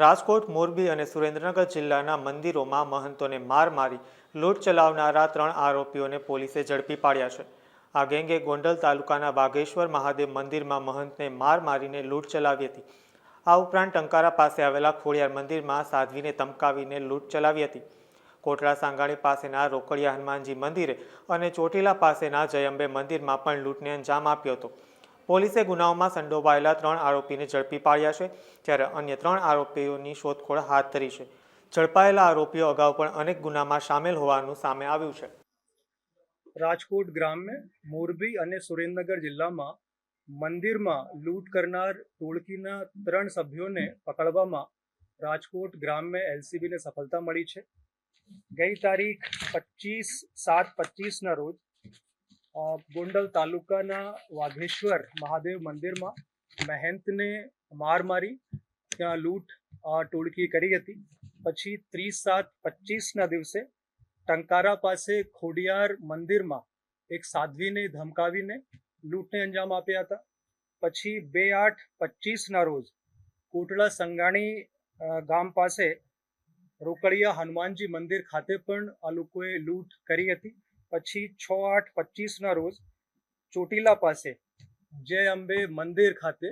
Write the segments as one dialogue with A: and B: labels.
A: રાજકોટ, મોરબી અને સુરેન્દ્રનગર જિલ્લાના મંદિરોમાં મહંતોને માર મારી લૂંટ ચલાવનારા ત્રણ આરોપીઓને પોલીસે ઝડપી પાડ્યા છે. આ ગેંગે ગોંડલ તાલુકાના વાઘેશ્વર મહાદેવ મંદિરમાં મહંતને માર મારીને લૂંટ ચલાવી હતી. આ ઉપરાંત ટંકારા પાસે આવેલા ખોડિયાર મંદિરમાં સાધ્વીને ધમકાવીને લૂંટ ચલાવી હતી. કોટડા સાંગાણી પાસેના રોકડિયા હનુમાનજી મંદિરે અને ચોટીલા પાસેના જયંબે મંદિરમાં પણ લૂંટને અંજામ આપ્યો હતો. પોલીસે ગુનાઓમાં સંડોવાયેલા ત્રણ આરોપીને ઝડપી પાડ્યા છે, જ્યારે અન્ય ત્રણ આરોપીઓની શોધખોળ હાથ ધરી છે. ઝડપાયેલા આરોપીઓ અગાઉ પણ અનેક ગુનામાં સામેલ હોવાનું સામે આવ્યું છે.
B: રાજકોટ ગ્રામ્ય મોરબી અને સુરેન્દ્રનગર જિલ્લામાં મંદિરમાં લૂંટ કરનાર ટોળકીના ત્રણ સભ્યોને પકડવામાં રાજકોટ ગ્રામ્ય એલસીબીને સફળતા મળી છે. ગઈ તારીખ પચીસ સાત પચીસના રોજ ગોંડલ તાલુકાના વાઘેશ્વર મહાદેવ મંદિરમાં મહેંતને માર મારી, ત્યાં લૂંટ ટોળકી કરી હતી. પછી ત્રીસ સાત પચીસના દિવસે ટંકારા પાસે ખોડિયાર મંદિરમાં એક સાધ્વીને ધમકાવીને લૂંટને અંજામ આપ્યા હતા. પછી બે આઠ પચીસના રોજ કોટડા સંગાણી ગામ પાસે રોકડિયા હનુમાનજી મંદિર ખાતે પણ આ લોકોએ લૂંટ કરી હતી. પછી છ, આઠ, પચીસના રોજ ચોટીલા પાસે જય અંબે મંદિર ખાતે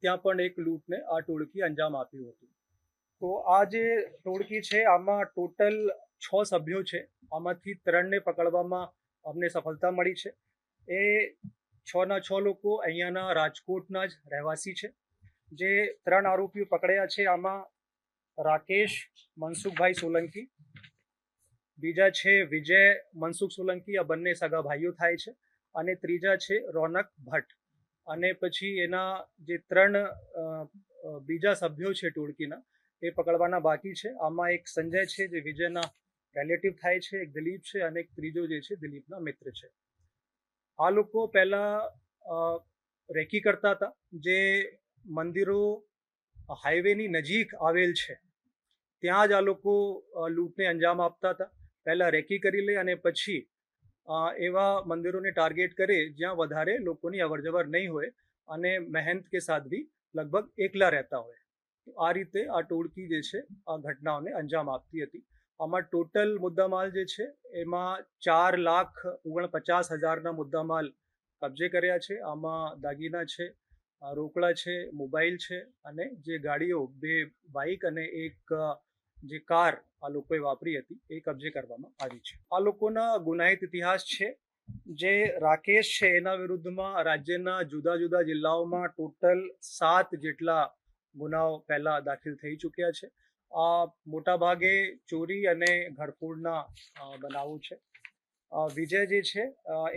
B: ત્યાં પણ એક લૂંટને આ ટોળકી અંજામ આપ્યું હતું. તો આ જે ટોળકી છે, આમાં ટોટલ છ સભ્યો છે. આમાંથી ત્રણને પકડવામાં અમને સફળતા મળી છે. એ છ ના છ લોકો અહીંયાના રાજકોટના જ રહેવાસી છે. જે ત્રણ આરોપીઓ પકડ્યા છે, આમાં રાકેશ, મનસુખભાઈ સોલંકી બીજા છે વિજય, મનસુખ સોલંકી, આ બંને સગા ભાઈઓ થાય છે. અને ત્રીજા છે રોનક ભટ્ટ. અને પછી એના જે ત્રણ બીજા સભ્યો છે ટોળકીના, એ પકડવાના બાકી છે. આમાં એક સંજય છે જે વિજયના રિલેટિવ થાય છે, એક દિલીપ છે અને એક ત્રીજો જે છે દિલીપના મિત્ર છે. આ લોકો પહેલા રેકી કરતા હતા, જે મંદિરો, હાઈવેની નજીક આવેલ છે. ત્યાં જ આ લોકો લૂંટને અંજામ આપતા હતા. પહેલા રેકી કરી લે અને પછી એવા મંદિરોને ટાર્ગેટ કરે જ્યાં વધારે લોકોની અવરજવર નહીં હોય અને મહેંત કે સાધ્વી લગભગ એકલા રહેતા હોય. તો આ રીતે આ ટોળકી જે છે, આ ઘટનાઓને અંજામ આપતી હતી. આમાં ટોટલ મુદ્દામાલ જે છે, એમાં ચાર લાખ ઓગણપચાસ હજારના મુદ્દામાલ કબજે કર્યા છે. આમાં દાગીના છે, રોકડા છે, મોબાઈલ છે અને જે ગાડીઓ, બે બાઇક અને એક જે કાર આ લોકોએ વાપરી હતી એ કબજે કરવામાં આવી છે. આ લોકોના ગુનાહિત ઇતિહાસ છે. જે રાકેશ છે એના વિરુદ્ધમાં રાજ્યના જુદા જુદા જિલ્લાઓમાં ટોટલ સાત જેટલા ગુનાઓ પહેલા દાખલ થઈ ચૂક્યા છે. આ મોટા ભાગે ચોરી અને ઘરફોડના બનાવો છે. વિજય જે છે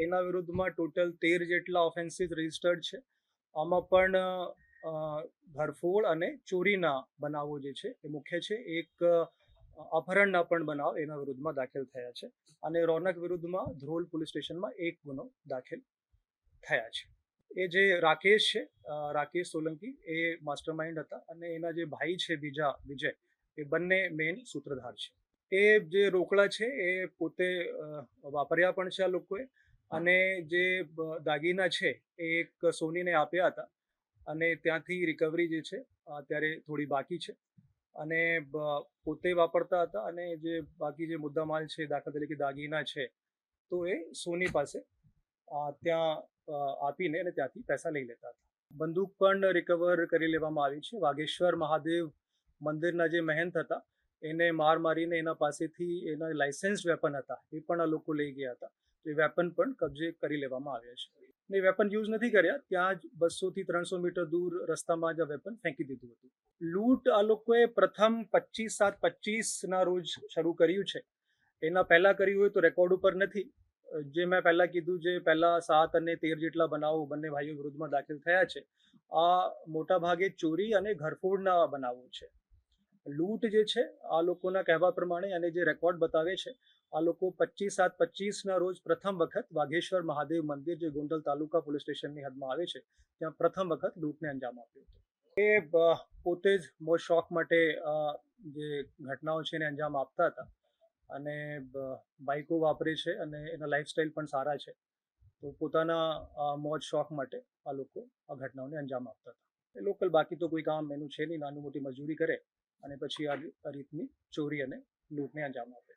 B: એના વિરુદ્ધમાં ટોટલ તેર જેટલા ઓફેન્સીસ રજિસ્ટર્ડ છે. આમાં પણ ઘરફોડ અને ચોરીના બનાવો જે છે એ મુખ્ય છે. એક અપહરણના પણ બનાવ એના વિરુદ્ધમાં દાખલ થયા છે અને રોનક વિરુદ્ધમાં ધ્રોલ પોલીસ સ્ટેશનમાં એક ગુનો દાખલ થયા છે. એ જે રાકેશ છે રાકેશ સોલંકી એ માસ્ટર માઇન્ડ હતા અને એના જે ભાઈ છે બીજા, વિજય, એ બંને મેઇન સૂત્રધાર છે. એ જે રોકડા છે એ પોતે વાપર્યા પણ છે આ લોકોએ અને જે દાગીના છે એ એક સોનીને આપ્યા હતા અને ત્યાંથી રિકવરી જે છે, અત્યારે થોડી બાકી છે. અને પોતે વાપરતા હતા અને જે બાકી જે મુદ્દામાલ છે, દાખલા તરીકે દાગીના છે, તો એ સોની પાસે ત્યાં આપીને અને ત્યાંથી પૈસા લઈ લેતા હતા. બંદૂક પણ રિકવર કરી લેવામાં આવી છે. વાઘેશ્વર મહાદેવ મંદિરના જે મહેંત હતા, એને માર મારીને એના પાસેથી એના લાઇસન્સ વેપન હતા, એ પણ આ લોકો લઈ ગયા હતા. તો એ વેપન પણ કબજે કરી લેવામાં આવ્યા છે. ને વેપન યુઝ નથી કર્યા, ત્યાં જ બસો થી ત્રણસો મીટર દૂર રસ્તામાં જ વેપન ફેંકી દીધું હતું. લૂંટ આ લોકોએ પ્રથમ પચીસ સાત પચીસના રોજ શરૂ કર્યું છે. એના પહેલાં કર્યું હોય તો રેકોર્ડ ઉપર નથી. જે મેં પહેલાં કીધું જે પહેલાં સાત અને તેર જેટલા બનાવો બંને ભાઈઓ વિરુદ્ધમાં દાખલ થયા છે, આ મોટા ભાગે ચોરી અને ઘરફોડના બનાવો છે. લૂંટ જે છે, આ લોકોના કહેવા પ્રમાણે અને જે રેકોર્ડ બતાવે છે, આ લોકો પચીસ સાત પચીસના રોજ પ્રથમ વખત વાઘેશ્વર મહાદેવ મંદિર જે ગોંડલ તાલુકા પોલીસ સ્ટેશનની હદમાં આવે છે, ત્યાં પ્રથમ વખત લૂંટને અંજામ આપ્યો હતો. એ પોતે જ મોજ શોખ માટે જે ઘટનાઓ છે એને અંજામ આપતા હતા અને બાઇકો વાપરે છે અને એના લાઇફસ્ટાઇલ પણ સારા છે. તો પોતાના મોજ શોખ માટે આ લોકો આ ઘટનાઓને અંજામ આપતા હતા. લોકલ બાકી તો કોઈ કામ એનું છે નહીં, નાનું મોટી મજૂરી કરે અને પછી આ રીતની ચોરી અને લૂંટને અંજામ આપે